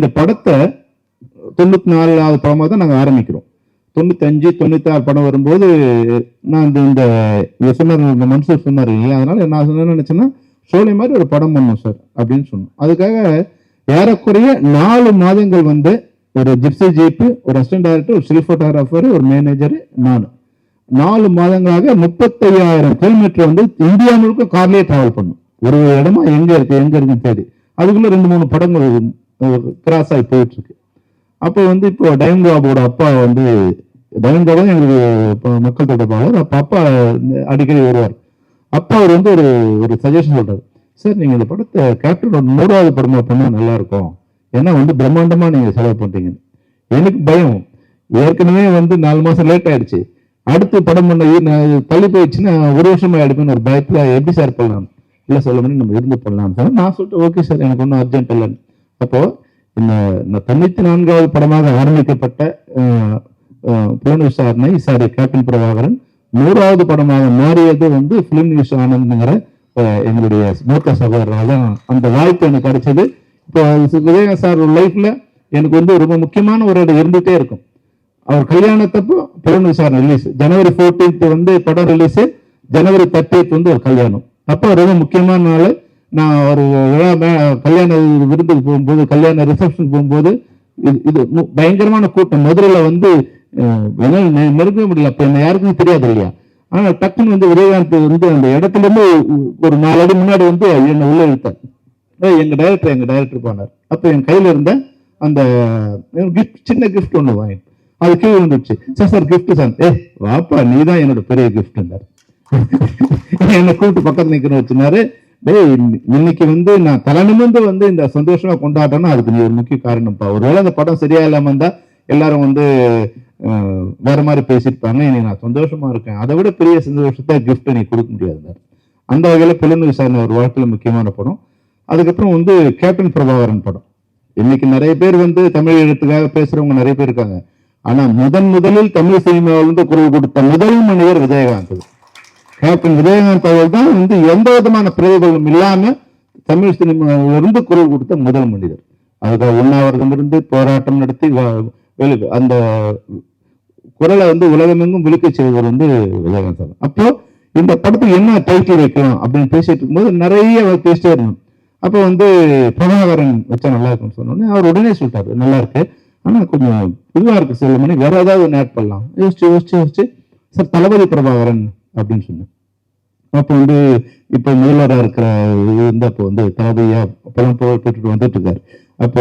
இந்த படத்தை தொண்ணூத்தி நாலாவது படமாக தான் நாங்கள் ஆரம்பிக்கிறோம். தொண்ணூத்தஞ்சு தொண்ணூத்தாறு படம் வரும்போது நான் இந்த இந்த சொன்னார் இந்த மன்சூர் சொன்னார் இல்லையா? அதனால நான் என்ன நினைச்சேன்னா சோலை மாதிரி ஒரு படம் பண்ணோம் சார் அப்படின்னு சொன்னோம். அதுக்காக ஏறக்குறைய நாலு மாதங்கள் வந்து ஒரு ஜிப்சி ஜீப்பு ஒரு அசிஸ்டன்ட் டைரக்டர் ஒரு சில் ஃபோட்டோகிராஃபர் ஒரு மேனேஜர் நான். நாலு மாதங்களாக முப்பத்தையாயிரம் கிலோமீட்டர் வந்து இந்தியா முழுக்க கார்லேயே டிராவல் பண்ணும். ஒரு இடமா எங்க இருக்கு எங்க இருக்குன்னு தேடி. அதுக்குள்ள ரெண்டு மூணு படங்கள் கிராஸ் ஆகி போயிட்டு இருக்கு அப்போ வந்து இப்போ டைம் பாபோட அப்பா வந்து டைம் பாபு எங்களுக்கு மக்கள் தொடர்பாளர் அப்போ அப்பா அடிக்கடி வருவார். அப்பா அவர் வந்து ஒரு ஒரு சஜஷன் சொல்றாரு. சார் நீங்க இந்த படத்தை கேப்டனோட நூறாவது படமா பண்ணா நல்லா இருக்கும் ஏன்னா வந்து பிரம்மாண்டமா நீங்க செலவு பண்றீங்க எனக்கு பயம். ஏற்கனவே வந்து நாலு மாசம் லேட் ஆயிடுச்சு. அடுத்து படம் பண்ண நான் தள்ளி போயிடுச்சுன்னா ஒரு வருஷமா எடுப்பேன்னு ஒரு பயத்துல எப்படி சார் பண்ணலாம்? இல்லை சொல்ல முடியும் நம்ம இருந்து பண்ணலாம் சார் நான் சொல்லிட்டு ஓகே சார் எனக்கு ஒன்றும் அர்ஜென்ட் இல்லைன்னு. அப்போ இந்த தொண்ணூத்தி நான்காவது படமாக ஆரம்பிக்கப்பட்ட புலன் விசாரணை சாரி கேப்டன் பிரபாகரன் நூறாவது படமாக மாறியது வந்து பிலிம் நியூஸ் ஆனந்த்ங்கிற எங்களுடைய மூத்த சகோதரரால அந்த வாய்ப்பு எனக்கு கிடைச்சது. இப்போ விஜயகாந்த் சார் லைஃப்ல எனக்கு வந்து ரொம்ப முக்கியமான ஒரு இடம் இருந்துகிட்டே இருக்கும். அவர் கல்யாணத்தப்போ புலன் விசாரணை ரிலீஸ் ஜனவரி 14th வந்து படம் ரிலீஸு ஜனவரி தேர்ட்டியத் வந்து ஒரு கல்யாணம். அப்போ ரொம்ப முக்கியமான நாள். நான் ஒரு கல்யாண விருந்துக்கு போகும்போது கல்யாண ரிசப்ஷன் போகும்போது இது இது பயங்கரமான கூட்டம். மதுரையில் வந்து அஹ், என்னால முடியல. அப்போ என்ன யாருக்குமே தெரியாது இல்லையா? ஆனால் டக்குன்னு வந்து விஜயகாந்த் வந்து அந்த இடத்துல இருந்து ஒரு நாலு அடி முன்னாடி வந்து என்னை உள்ள இழுத்தார். எங்கள் டைரக்டர் எங்கள் டைரக்டர் போனார். அப்போ என் கையில் இருந்த அந்த கிஃப்ட் சின்ன கிஃப்ட் ஒன்று வாங்கி அது கீழே வந்துச்சு சார் சார் கிஃப்ட் சார். ஏ வாப்பா நீ தான் என்னோட பெரிய கிஃப்ட்ன்றார் என்னை கூப்பிட்டு பக்கத்தில் நிக்கணும் வச்சுனாரு டேய் இன்னைக்கு வந்து நான் தலை நிமிர்ந்து வந்து இந்த சந்தோஷமா கொண்டாடுறேன்னா அதுக்கு நீ ஒரு முக்கிய காரணம்ப்பா. ஒருவேளை அந்த படம் சரியா இல்லாம இருந்தா எல்லாரும் வந்து வேற மாதிரி பேசியிருப்பாங்க இன்னைக்கு நான் சந்தோஷமா இருக்கேன். அதை விட பெரிய சந்தோஷத்தை கிஃப்ட் நீ கொடுக்க முடியாது அந்த வகையில புலன் விசாரணை ஒரு வாழ்க்கையில முக்கியமான படம். அதுக்கப்புறம் வந்து கேப்டன் பிரபாகரன் படம். இன்னைக்கு நிறைய பேர் வந்து தமிழ் எழுத்துக்காக பேசுறவங்க நிறைய பேர் இருக்காங்க. ஆனா முதன் முதலில் தமிழ் சினிமாவிலிருந்து குரல் கொடுத்த முதல் மனிதர் விஜயகாந்த். கேப்டன் விஜயகாந்த் அவர்கள் தான் வந்து எந்த விதமான பிரதிபலம் இல்லாமல் தமிழ் சினிமாவிலிருந்து இருந்து குரல் கொடுத்த முதல் மனிதர். அதுக்காக உண்ணாவிரதம் இருந்து போராட்டம் நடத்தி வ- வெளி- அந்த குரலை வந்து உலகமெங்கும் விழுக்க செய்தவர் வந்து விஜயகாந்த் சார் அப்போ இந்த படத்துக்கு என்ன டைட்டில் வைக்கலாம் அப்படின்னு பேசிட்டு இருக்கும்போது நிறைய அவர் பேசிட்டே இருந்தோம் அப்போ வந்து பிரபாகரன் வச்சா நல்லா இருக்கும்னு சொன்னோடனே அவர் உடனே சொல்லிட்டாரு நல்லா இருக்கு. ஆனால் கொஞ்சம் புதுவாக இருக்கு சில மணி வேற ஏதாவது ஒன்று ஆட் பண்ணலாம். யோசிச்சு யோசிச்சு யோசிச்சு. சார் தளபதி பிரபாகரன் அப்படின்னு சொன்னேன். அப்போ வந்து இப்போ முதல்வராக இருக்கிற இது வந்து அப்போ வந்து தளபதியா அப்பெல்லாம் போய் போட்டுட்டு வந்துட்டு இருக்காரு அப்போ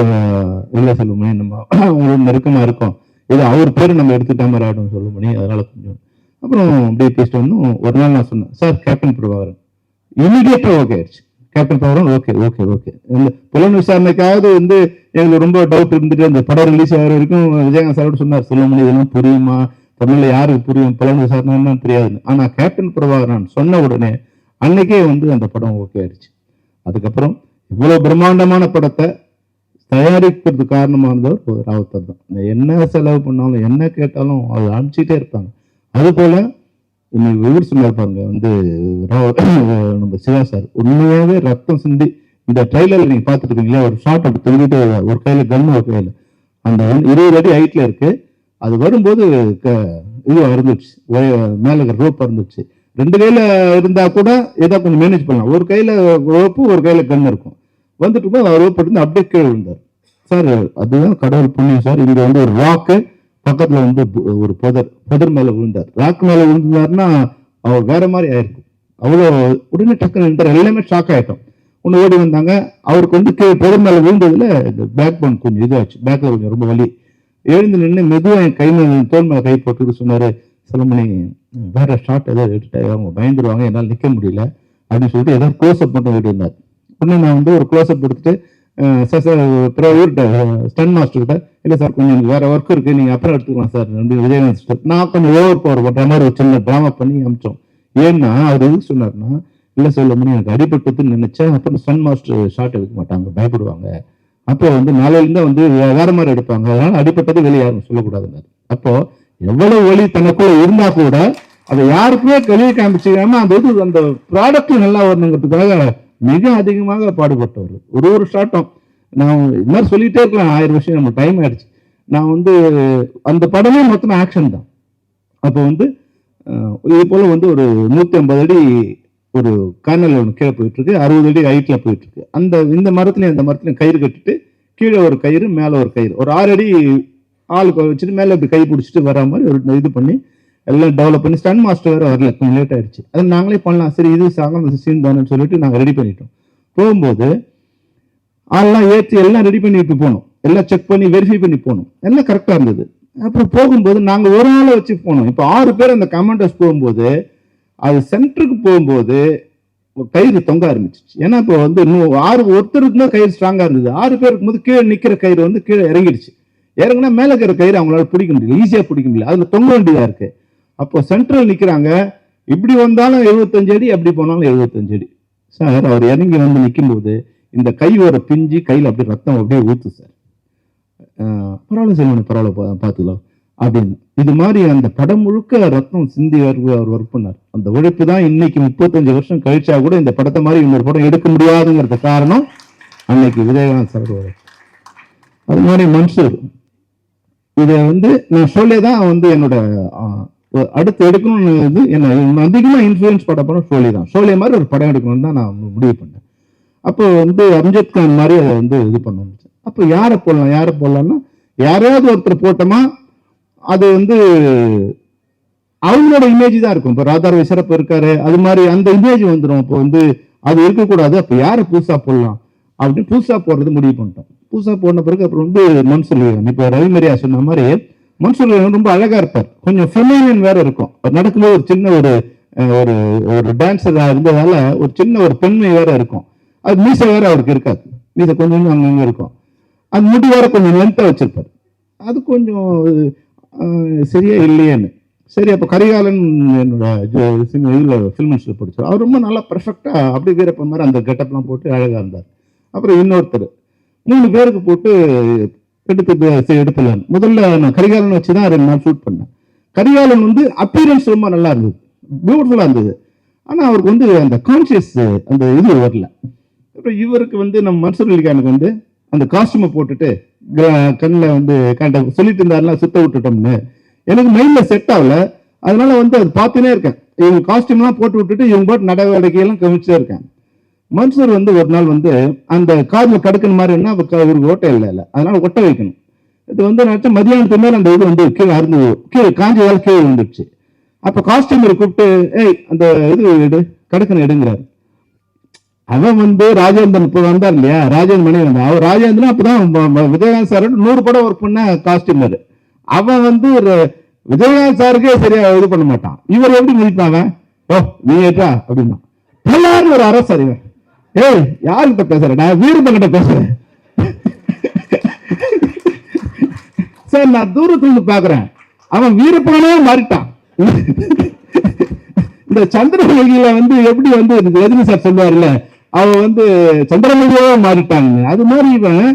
இல்லை செல்வமணி நம்ம அவங்களோட நெருக்கமாக இருக்கோம். இது அவர் பேர் நம்ம எடுத்துட்டா மாதிரி ஆகிடும் சொல்லுமணி அதனால கொஞ்சம். அப்புறம் அப்படியே பேசிட்டு வந்தோம். ஒரு நாள் நான் சொன்னேன் சார் கேப்டன் பிரபாகரன். இமீடியட்டாக ஓகே ஆயிடுச்சு. Captain Prabhakaran okay okay okay இந்த புலன் விசாரணைக்காவது வந்து எங்களுக்கு ரொம்ப டவுட் இருந்துட்டு அந்த படம் ரிலீஸ் ஆகிற வரைக்கும் விஜயகாந்த் சாரோட சொன்னார் செல்வமணி இதெல்லாம் புரியுமா? தமிழ்ல யாருக்கு புரியும்? புலன் விசாரணை தெரியாதுன்னு ஆனால் கேப்டன் பிரபாகரன் சொன்ன உடனே அன்னைக்கே வந்து அந்த படம் ஓகே ஆயிடுச்சு. அதுக்கப்புறம் இவ்வளோ பிரம்மாண்டமான படத்தை தயாரிக்கிறதுக்கு காரணமானதவர் ராவுத்தர் தான். என்ன செலவு பண்ணாலும் என்ன கேட்டாலும் அதை அனுப்பிச்சிட்டே இருப்பாங்க. அதுபோல் இன்னைக்கு விவர் சொன்னார் பாருங்க வந்து நம்ம சிவா சார் உண்மையாகவே ரத்தம் சிந்தி இந்த ட்ரைலர்ல நீங்கள் பார்த்துட்டு இருக்கீங்களா ஒரு ஷார்ட் அப்படி தொங்கிட்டே ஒரு கையில் கன் ஒரு கையில். அந்த இருபது அடி ஹைட்டில் இருக்குது அது வரும்போது க- இது இருந்துச்சு. இருக்கிற ரோப் இருந்துச்சு. ரெண்டு கையில் இருந்தால் கூட ஏதோ கொஞ்சம் மேனேஜ் பண்ணலாம். ஒரு கையில் ரோப்பு ஒரு கையில் கண் இருக்கும். வந்துட்டு இருக்கும்போது அவர் ரோப் அப்படியே கீழே விழுந்தார். சார் அதுதான் கடவுள் புண்ணியம் சார். இங்கே வந்து ஒரு ராக்கு பக்கத்தில் வந்து ஒரு புதர் புதர் மேலே விழுந்தார். ராக் மேலே விழுந்தாருன்னா அவர் வேற மாதிரி ஆயிருக்கும் அவ்வளோ உடனே டக்குன்னு நின்றார். எல்லாமே ஷாக் ஆகிட்டோம் ஒன்று ஓடி வந்தாங்க. அவருக்கு வந்து கீழே புதர் மேலே விழுந்ததில் இந்த பேக் போன் கொஞ்சம் இதாச்சு. பேக்கில் கொஞ்சம் ரொம்ப வலி. எழுந்து நின்று மெதுவாக என் கை மேல் தோல் கை போட்டுட்டு சொன்னார் சிலமணி வேற ஷார்ட் ஏதாவது எடுத்துட்டாங்க அவங்க பயந்துருவாங்க. என்னால் நிற்க முடியல. அப்படின்னு சொல்லிட்டு ஏதாவது க்ளோஸ்அப் மட்டும் இருந்தார் உடனே நான் வந்து ஒரு க்ளோஸ்அப் எடுத்துட்டு சார் சார் பிறகு இவர்கிட்ட ஸ்டன் மாஸ்டர் கிட்ட இல்லை சார் கொஞ்சம் எனக்கு வேற ஒர்க் இருக்குது நீங்கள் அப்புறம் எடுத்துக்கலாம் சார். அப்படின்னு விஜயகாந்த் சார் நான் கொஞ்சம் ஓவர் பவர் பண்ணுற மாதிரி ஒரு சின்ன ட்ராமா பண்ணி அமிச்சோம் ஏன்னா அவர் எதுக்கு சொன்னார்னா இல்லை சொல்ல முடியும் எனக்கு அடிபட்டுன்னு நினைச்சேன் அப்புறம் ஸ்டன் மாஸ்டர் ஷார்ட் எடுக்க மாட்டாங்க. பயப்படுவாங்க. அப்போ வந்து நாளையிலிருந்து வந்து வே- வேற மாதிரி எடுப்பாங்க. அதனால அடிப்பட்டது வெளியே யாரும் சொல்லக்கூடாதுங்க அப்போ எவ்வளவு வலி தனக்குள்ள இருந்தா கூட அதை யாருக்குமே வெளியே காமிச்சுக்காம அந்த இது அந்த ப்ராடக்ட் நல்லா வரணுங்கிறதுக்காக மிக அதிகமாக பாடுபட்டவர். ஒரு ஒரு ஷாட்டும் நான் இது மாதிரி சொல்லிட்டே இருக்கலாம் ஆயிரம் விஷயம் நம்ம டைம் ஆயிடுச்சு. நான் வந்து அந்த படமே மொத்தம் ஆக்ஷன் தான். அப்போ வந்து இது போல் வந்து ஒரு நூற்றி ஐம்பது அடி ஒரு கர்னல் ஒன்று கீழே போயிட்டு இருக்கு அறுபது அடி ஹைட்ல போயிட்டு இருக்கு அந்த இந்த மரத்துலயும் அந்த மரத்துலயும் கயிறு கட்டிட்டு கீழே ஒரு கயிறு மேலே ஒரு கயிறு. ஒரு ஆறு அடி ஆளுக்கு வச்சுட்டு மேலே இப்படி கை பிடிச்சிட்டு வர மாதிரி ஒரு இது பண்ணி எல்லாம் டெவலப் பண்ணி ஸ்டன் மாஸ்டர் வேற வரல. கொஞ்சம் லேட் ஆயிடுச்சு. அது நாங்களே பண்ணலாம். சரி இது சாங்க சீன் தானு சொல்லிட்டு நாங்கள் ரெடி பண்ணிட்டோம். போகும்போது ஆள்லாம் ஏற்றி எல்லாம் ரெடி பண்ணிட்டு போனோம். எல்லாம் செக் பண்ணி வெரிஃபை பண்ணி போனோம். எல்லாம் கரெக்டாக இருந்தது. அப்புறம் போகும்போது நாங்கள் ஒரு ஆளை வச்சு போனோம். இப்போ ஆறு பேர் அந்த கமாண்டர்ஸ் போகும்போது அது சென்டருக்கு போகும்போது கயிறு தொங்க ஆரம்பிச்சிச்சு ஏன்னா இப்போ வந்து இன்னும் ஆறு ஒருத்தருக்கு தான் கயிறு ஸ்ட்ராங்காக இருந்தது. ஆறு பேர் இருக்கும்போது கீழே நிற்கிற கயிறு வந்து கீழே இறங்கிடுச்சு. இறங்குனா மேலே இருக்கிற கயிறு அவங்களால பிடிக்க முடியல. ஈஸியாக பிடிக்க முடியல. அதில் தொங்க வேண்டியதாக இருக்குது அப்போ சென்ட்ரல் நிற்கிறாங்க இப்படி வந்தாலும் எழுபத்தஞ்சு அடி அப்படி போனாலும் எழுபத்தஞ்சு அடி. சார் அவர் இறங்கி வந்து நிற்கும்போது இந்த கையோட பிஞ்சு கையில் அப்படியே ரத்தம் அப்படியே ஊற்று சார். பரவாயில்ல சார் பரவாயில்ல பார்த்துக்கலாம். அப்படின்னு. இது மாதிரி அந்த படம் முழுக்க ரத்தம் சிந்தி அவர் அவர் ஒர்க் பண்ணார். அந்த உழைப்பு தான் இன்னைக்கு முப்பத்தஞ்சு வருஷம் கழிச்சா கூட இந்த படத்தை மாதிரி இன்னொரு படம் எடுக்க முடியாதுங்கிறது காரணம் அன்னைக்கு விஜயகாந்த் சார் அது மாதிரி மன்சூர். இதை வந்து நான் ஷோலே தான் வந்து என்னோட அடுத்து எடுக்கணும்னு இது என்ன அதிகமாக இன்ஃப்ளூயன்ஸ் பட படம் ஷோலே தான். ஷோலே மாதிரி ஒரு படம் எடுக்கணும்னு தான் நான் முடிவு பண்ணேன். அப்போ வந்து அம்ஜத் கான் மாதிரி அதை வந்து இது பண்ணணும் அப்போ யாரை போடலாம் யாரை போடலாம்னா யாரையாவது ஒருத்தர் போட்டோமா அது வந்து அவங்களோட இமேஜ் தான் இருக்கும். இப்போ ராதார் விசரப்பு இருக்காரு. அது மாதிரி அந்த இமேஜ் வந்துடும் இப்போ வந்து அது இருக்கக்கூடாது. அப்போ யாரை புதுசா போடலாம்? அப்படின்னு புதுசா போடுறது முடிவு பண்ணிட்டோம். புதுசா போன பிறகு அப்புறம் வந்து மன்சூர் இப்போ ரவிமரியா சொன்ன மாதிரி மன்சூர் ரொம்ப அழகா இருப்பார். கொஞ்சம் ஃபெமினியன் வேற இருக்கும். நடக்கும்போது ஒரு சின்ன ஒரு ஒரு ஒரு டான்ஸராக இருந்ததால ஒரு சின்ன ஒரு பெண்மை வேற இருக்கும். அது மீசை வேற அவருக்கு இருக்காது. மீசை கொஞ்சம் அங்கங்கே இருக்கும். அது முடி வேற கொஞ்சம் லென்த்தாக வச்சிருப்பார். அது கொஞ்சம் சரியா இல்லையேன்னு. சரி அப்போ கரிகாலன் என்னோட இதில் ஃபில்ம்ஸில் படிச்சார். அவர் ரொம்ப நல்லா பர்ஃபெக்டாக அப்படி வீரப்ப மாதிரி அந்த கெட்டப்லாம் போட்டு அழகாக இருந்தார். அப்புறம் இன்னொருத்தர் மூணு பேருக்கு போட்டு எடுத்து எடுத்துலாம் முதல்ல நான் கரிகாலன் வச்சு தான் ரெண்டு நாள் ஷூட் பண்ணேன். கரிகாலன் வந்து அப்பீரன்ஸ் ரொம்ப நல்லா இருந்தது. பியூட்டிஃபுல்லாக இருந்தது. ஆனால் அவருக்கு வந்து அந்த கான்சியஸ் அந்த இது வரல. அப்புறம் இவருக்கு வந்து நம்ம மன்சூர் அலிகானுக்கு வந்து அந்த காஸ்டியூமை போட்டுட்டு கண்ணில் வந்து கண்ட சொல்லிட்டு இருந்தாருலாம் சுத்த விட்டுட்டோம்னு. எனக்கு மைண்டில் செட் ஆகல. அதனால வந்து அது பார்த்துனே இருக்கேன். இவங்க காஸ்டியூம்லாம் போட்டு விட்டுட்டு இவங்க போட்டு நடவடிக்கையெல்லாம் கவனிச்சுட்டே இருக்கேன். மன்சூர் வந்து ஒரு நாள் வந்து அந்த காரில் கடுக்கிற மாதிரி என்ன அவருக்கு ஓட்டை இல்லை இல்லை. அதனால ஒட்ட வைக்கணும். இது வந்து நினச்சா மதியானத்து மேலே அந்த இது வந்து கீழே அருந்து கீழே காஞ்சதால் கீழே வந்துடுச்சு அப்போ காஸ்டியூமரை கூப்பிட்டு ஏய் அந்த இது எடு கடக்கனை எடுங்கிறாரு. அவன் வந்து ராஜேந்திரன் இப்போ வந்தார் இல்லையா? ராஜேந்திரன் மணி வந்தான் அவர் ராஜேந்திரன் அப்பதான் விஜயகாந்த் சார் நூறு படம் ஒர்க் பண்ண காஸ்டியூமர் அவன் வந்து ஒரு விஜயகாந்த் சாருக்கே சரியா இது பண்ண மாட்டான். இவர் எப்படி முடிப்பான் அவன்? ஓ நீ ஏற்றா அப்படின்னா. எல்லாரும் ஒரு அரசு இவன். ஏய் யாருக்கிட்ட பேசுறேன் நான் வீரப்பன் கிட்ட பேசுறேன். சார் நான் தூரத்துல இருந்து பாக்குறேன். அவன் வீரப்பனே மாறிட்டான். இந்த சந்திர வந்து எப்படி வந்து எதிரி சார் சொல்லுவார்ல அவன் வந்து சந்திரமுகியாவே மாறிட்டாங்க. அது மாதிரி இவன்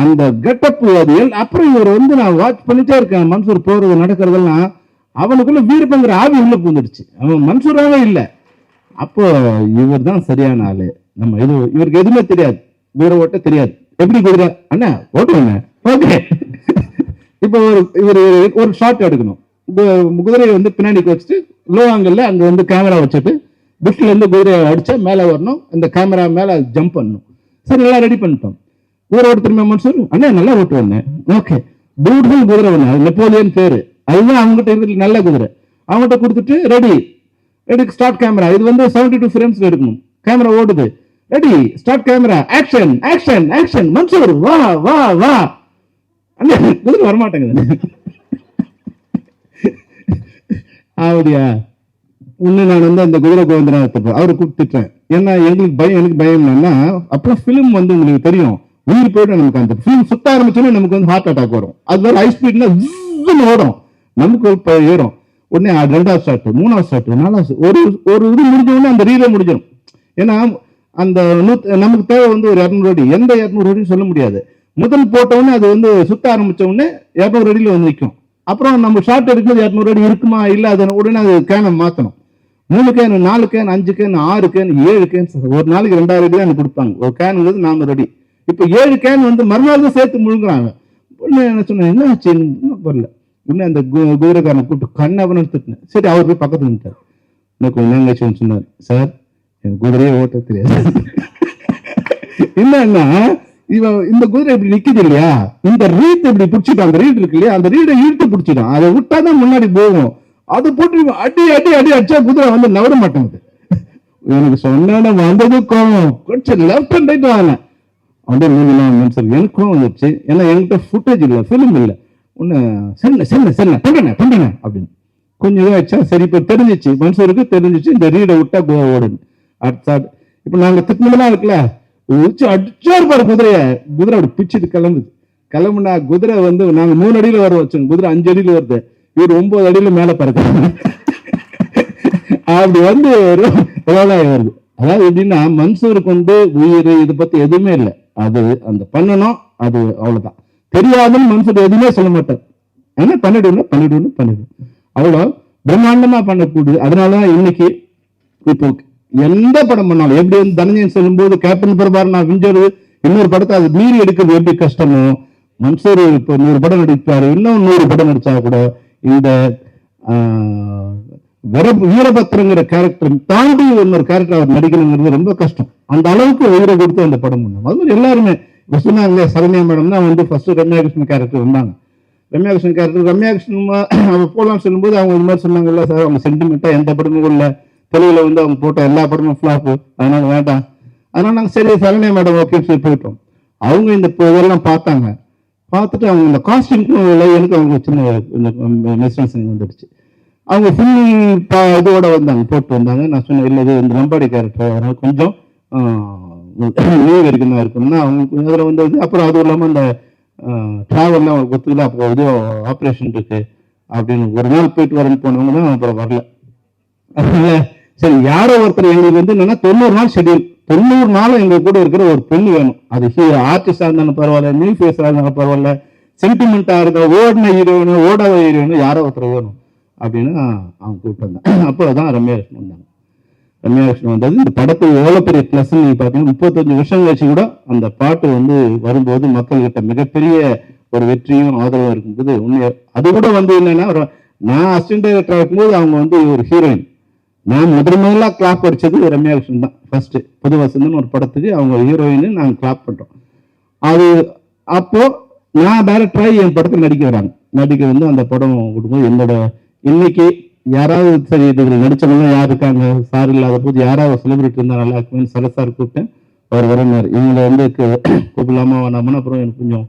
அந்த கெட்டப் அது அப்புறம் இவர் வந்து நான் வாட்ச் பண்ணிட்டே இருக்கேன். மன்சூர் போறது நடக்கிறதெல்லாம் அவனுக்குள்ள வீரப்பங்கிற ஆவி உள்ள பூந்துடுச்சு அவன் மன்சூராகவே இல்லை. அப்போ இவர் தான் சரியான ஆளு. நம்ம இது இவருக்கு எதுவுமே தெரியாது. வீர ஓட்ட தெரியாது. எப்படி குதிரை? அண்ணா ஓட்டுவாங்க ஓகே. இப்போ ஒரு இவர் ஒரு ஷாட் எடுக்கணும். இந்த குதிரையை வந்து பின்னாடிக்கு வச்சுட்டு லோ ஆங்கிள் அங்கே வந்து கேமரா வச்சுட்டு புஷ்ல இருந்து குதிரையை அடிச்சு மேலே வரணும் இந்த கேமரா மேலே ஜம்ப் பண்ணணும். சரி நல்லா ரெடி பண்ணிட்டோம். ஊரை ஓட்டுமே மனுஷன் அண்ணா நல்லா ஓட்டுவாங்க ஓகே. பியூட்டிஃபுல் குதிரை ஒன்று அது நெப்போலியன் பேர். அதுதான் அவங்ககிட்ட இருக்கிற நல்ல குதிரை. அவங்ககிட்ட கொடுத்துட்டு ரெடி ரெடி ஸ்டார்ட் கேமரா இது வந்து செவன்டி டூ ஃப்ரேம்ஸ் எடுக்கணும். கேமரா ஓடுது. Ready start camera action action action Mansoor வா வா வா. அண்ணா குதிரை வரமாட்டேங்குது. அப்படியா உன்னை நான் வந்து அந்த குதிரை கோவிந்தனா எடுத்துப்பேன் அவரை கூப்பிட்டுட்டேன். ஏன்னா எங்களுக்கு பயம் எனக்கு பயம் என்னன்னா அப்புறம் ஃபிலிம் வந்து உங்களுக்கு தெரியும். உயிர் போயிட்டு நமக்கு அந்த ஃபிலிம் சுத்த ஆரம்பிச்சோன்னா நமக்கு வந்து ஹார்ட் அட்டாக் வரும். அது வேற ஹை ஸ்பீட்னா ஓடும். நமக்கு இப்போ ஏறும். உடனே ரெண்டாவது ஷாட்டு மூணாவது ஷாட்டு நாலாவது ஒரு ஒரு இது முடிஞ்ச உடனே அந்த ரீலே முடிஞ்சிடும் ஏன்னா அந்த நூத் நமக்கு தேவை வந்து ஒரு இரநூறு அடி. எந்த இரநூறு அடின்னு சொல்ல முடியாது. முதல் போட்டவுடனே அது வந்து சுத்த ஆரம்பித்த உடனே இரநூறு அடியில் வந்து நிற்கும். அப்புறம் நம்ம ஷார்ட் எடுக்கும்போது இரநூறு அடி இருக்குமா இல்லை அதை உடனே அது கேனை மாற்றணும் மூணு கேன் நாலு கேன் அஞ்சு கேன் ஆறு கேன் ஏழு கேன் ஒரு நாளைக்கு ரெண்டாயிரம் அடி தான் எனக்கு கொடுப்பாங்க. ஒரு கேனுங்கிறது நாம ரெடி இப்போ ஏழு கேன் வந்து மறுநாள் தான் சேர்த்து முழுங்குறாங்க. உடனே என்ன சொன்னேன் என்ன ஆச்சு? இன்னும் வரல உடனே அந்த குதிரைக்காரனை கூப்பிட்டு கண்ணவனு திட்டினேன் சரி அவர் போய் பக்கத்துல நின்ட்டார் எனக்கு கொஞ்ச சொன்னார். சார் எனக்கு குதிரையே ஓட்ட தெரியாது. என்னன்னா இவன் இந்த குதிரை இப்படி நிக்குது இல்லையா? இந்த ரீட் இப்படி பிடிச்சிட்டான். அந்த ரீட் இருக்கு இல்லையா? அந்த ரீடை இழுத்து பிடிச்சிடும் அதை விட்டாதான் முன்னாடி போகும். அதை போட்டு அடி அடி அடி அடிச்சா குதிரை வந்து நவர மாட்டேங்குது. எனக்கு சொன்ன வந்தது கோவம். கொஞ்சம் லெஃப்ட் அண்ட் ரைட் வாங்கினேன் அப்படியே மூணு மனுஷன் எனக்கு கோவம் வந்துச்சு ஏன்னா என்கிட்ட ஃபுட்டேஜ் இல்லை ஃபிலிம் இல்லை. ஒன்று செல்ல செல்ல செல்ல பண்ணுங்க பண்ணுங்க அப்படின்னு. கொஞ்சம் இதாச்சா சரி இப்போ தெரிஞ்சிச்சு. மனுஷருக்கு தெரிஞ்சிச்சு இந்த ரீடை விட்டா கோவா ஓடுன்னு அடுத்த இப்போ நாங்கள் திட்டமெல்லாம் இருக்குல்ல? உச்சி அடிச்சா இருப்பார் குதிரையை. குதிரை அப்படி பிச்சுட்டு கிளம்புது. கிளம்புனா குதிரை வந்து நாங்கள் மூணு அடியில் வர வச்சோம் குதிரை அஞ்சு அடியில் வருது. இவர் ஒன்பது அடியில மேல பறக்கிறாங்க அப்படி வந்து ரோல் வருது. அதாவது எப்படின்னா மன்சூருக்கு வந்து உயிர் இதை பத்தி எதுவுமே இல்லை. அது அந்த பண்ணணும் அது அவ்வளவுதான். தெரியாதுன்னு மன்சூர் எதுவுமே சொல்ல மாட்டார். ஆனா பண்ணிடுவோம் பண்ணிடுவோம் பண்ணிடுவோம் அவ்வளோ பிரம்மாண்டமா பண்ணக்கூடியது அதனாலதான் இன்னைக்கு இப்போ எந்த படம் பண்ணாலும் எப்படி வந்து தனஞ்சயன் சொல்லும்போது கேப்டன் பிரபார் நான் விஞ்சரு இன்னொரு படத்தை அது மீறி எடுக்கிறது எப்படி கஷ்டமோ மன்சூர் இப்போ நூறு படம் நடிப்பாரு இன்னும் நூறு படம் நடிச்சா கூட இந்த வர வீரபத்ரங்கிற கேரக்டர் தாண்டி இன்னொரு கேரக்டர் அவர் நடிக்கணுங்கிறது ரொம்ப கஷ்டம். அந்த அளவுக்கு உயிரை கொடுத்து அந்த படம் பண்ணோம் அது மாதிரி எல்லாருமே இப்போ சொன்னாங்க சரண்யா மேடம் தான் வந்து ஃபர்ஸ்ட் ரம்யா கிருஷ்ணன் கேரக்டர் வந்தாங்க ரம்யா கிருஷ்ணன் கேரக்டர் ரம்யா கிருஷ்ணன் அவங்க போலாம் சொல்லும்போது அவங்க இது மாதிரி சொன்னாங்கல்ல சார் அவங்க சென்டிமெண்ட்டாக எந்த படமும் இல்லை. தெலுங்குல வந்து அவங்க போட்ட எல்லா படமும் ஃப்ளாப்பு அதனால வேண்டாம். அதனால நாங்கள் சரி சரண்யா மேடம் ஓகே சொல்லி போயிட்டோம். அவங்க இந்த இதெல்லாம் பார்த்தாங்க. பார்த்துட்டு அவங்க இந்த காஸ்டியூம்ல எனக்கு அவங்க சின்ன மிஸ்டன்சிங் வந்துடுச்சு. அவங்க ஃபுல் இதோட வந்தாங்க போட்டு வந்தாங்க. நான் சொன்னேன் இல்லை இது இந்த லம்பாடி கேரக்டர் அதனால கொஞ்சம் லீவ் இருக்குன்னா இருக்கணும்னா அவங்க அதில் வந்தது அப்புறம் அதுவும் இல்லாமல் இந்த ட்ராவல்லாம் அவங்க ஒத்துக்கல. அப்போ இது ஆப்ரேஷன் இருக்கு. அப்படின்னு ஒரு நாள் போயிட்டு வரேன்னு போனவங்க தான் அப்புறம் வரல. அதனால சரி யாரோ ஒருத்தர் எங்களுக்கு வந்து என்னன்னா தொண்ணூறு நாள் ஷெடியூல் தொண்ணூறு நாளும் எங்க கூட இருக்கிற ஒரு பெண்ணு வேணும். அது ஹீரோ ஆர்டிஸ்டா இருந்தாலும் பரவாயில்ல நியூ ஃபேஸா இருந்தாலும் பரவாயில்ல சென்டிமெண்டா இருக்க ஓடின ஹீரோனு ஓடாத ஹீரோனு யாரோ ஒருத்தர் வேணும் அப்படின்னு அவங்க கூப்பிட்டாங்க. அப்போ தான் ரம்யா கிருஷ்ணன் வந்தாங்க. ரம்யா கிருஷ்ணன் வந்தது. இந்த படத்துக்கு எவ்வளோ பெரிய ப்ளஸ் நீங்க பார்த்தீங்கன்னா முப்பத்தஞ்சு வருஷம் கழிச்சு கூட அந்த பாட்டு வந்து வரும்போது மக்கள்கிட்ட மிகப்பெரிய ஒரு வெற்றியும் ஆதரவும் இருக்கும்போது உண்மையாக அது கூட வந்து என்னன்னா நான் அசிஸ்டன்ட் டைரக்டர் இருக்கும்போது அவங்க வந்து ஒரு ஹீரோயின் நான் முதல் முதலாக கிளாப் அடித்தது ரம்யா கிருஷ்ணன் தான். ஃபஸ்ட்டு புது வசந்தன் ஒரு படத்துக்கு அவங்க ஹீரோயின்னு நாங்கள் கிளாப் பண்ணுறோம் அது அப்போது நான் டைரக்டராக என் படத்தில் நடிக்க வராங்க. நடிக்க வந்து அந்த படம் கொடுக்கும்போது என்னோட இன்னைக்கு யாராவது சரி இதுல நடிச்சவங்க யார் இருக்காங்க? சார் இல்லாத போது யாராவது செலிபிரிட்டி இருந்தால் நல்லா இருக்குன்னு சர சார் கூப்பிட்டேன். அவர் வரனார் இவங்களை வந்து கூப்பிடலாமா வேணாமனு அப்புறம் எனக்கு கொஞ்சம்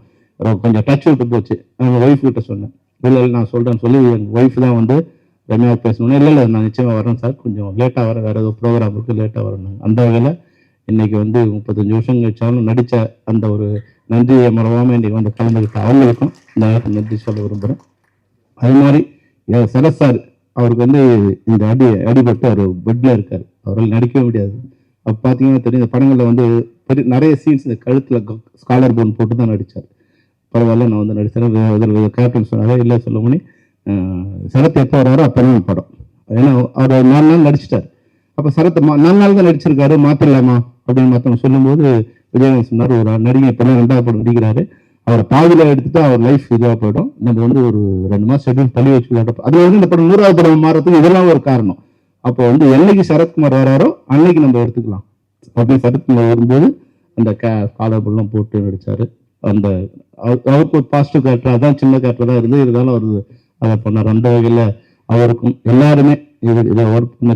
கொஞ்சம் டச் விட்டு போச்சு. அவங்க ஒய்ஃப் கிட்ட சொன்னேன். இல்லை இல்லை நான் சொல்கிறேன்னு சொல்லி எங்கள் ஒய்ஃப் தான் வந்து ரம்யா பேசணும் இல்லை இல்லை நான் நிச்சயமாக வரேன் சார். கொஞ்சம் லேட்டாக வர வேறு ஏதோ ப்ரோக்ராம் இருக்கு லேட்டாக வரணும். அந்த வகையில் இன்றைக்கி வந்து முப்பத்தஞ்சு வருஷம் கழிச்சாலும் நடித்த அந்த ஒரு நன்றியை மறவாம இன்றைக்கி வந்து கலந்துக்கிட்ட அவங்களுக்கும் இந்த நன்றி சொல்ல விரும்புகிறேன் அது மாதிரி என் சரத் சார் அவருக்கு வந்து இந்த அடி அடிபட்டு அவர் பெட்டில் இருக்கார். அவரால் நடிக்கவே முடியாது. அப்போ பார்த்தீங்கன்னா தெரியும் இந்த படங்களில் வந்து பெரிய நிறைய சீன்ஸ் இந்த கழுத்தில் ஸ்காலர் போன் போட்டு தான் நடித்தார் பரவாயில்ல நான் வந்து நடித்தேன் இதில் கேப்டன் சொன்னாரே இல்லை சொல்ல முடியும். சரத் எப்போ வராரோ அப்போ தான் படம். ஏன்னா அவர் நாலு நாள் நடிச்சிட்டார். அப்போ சரத் மா- நாலு நாள் தான் நடிச்சிருக்காரு மாத்திரலாமா? அப்படின்னு மற்றவங்க சொல்லும்போது விஜயகாந்த் சொன்னார் ஒரு நடிகை இப்போ ரெண்டாவது படம் நடிக்கிறாரு. அவரை பாதியில் எடுத்துட்டு அவர் லைஃப் இதுவாக போயிடும். நம்ம வந்து ஒரு ரெண்டு மாதம் ஷெட்யூல் தள்ளி வச்சுக்கலாம் அதில் வந்து இந்த படம் நூறாவது படம் மாறதுக்கு இதெல்லாம் ஒரு காரணம். அப்போ வந்து என்னைக்கு சரத்குமார் வராரோ அன்னைக்கு நம்ம எடுத்துக்கலாம். அப்படி சரத்குமார் வரும்போது அந்த கே காலர்பெல்லாம் போட்டு நடித்தார் அந்த அவருக்கு ஒரு பாசிட்டிவ் கேரக்டர் அதான் சின்ன கேரக்டர் தான் இருந்து இருந்தாலும் அவர் அதை பண்ணார். அந்த வகையில் அவருக்கும் எல்லாருமே இது இதை ஒர்க் பண்ண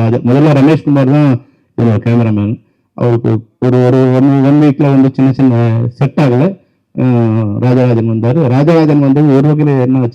ராஜா முதல்ல ரமேஷ் குமார் தான் இதோட கேமராமேன். அவருக்கு ஒரு ஒரு ஒன் ஒன் வீக்கில் வந்து சின்ன சின்ன செட் ஆகல. ராஜராஜன் வந்தார். ராஜராஜன் வந்து ஒரு வகையில் என்ன ஆச்சு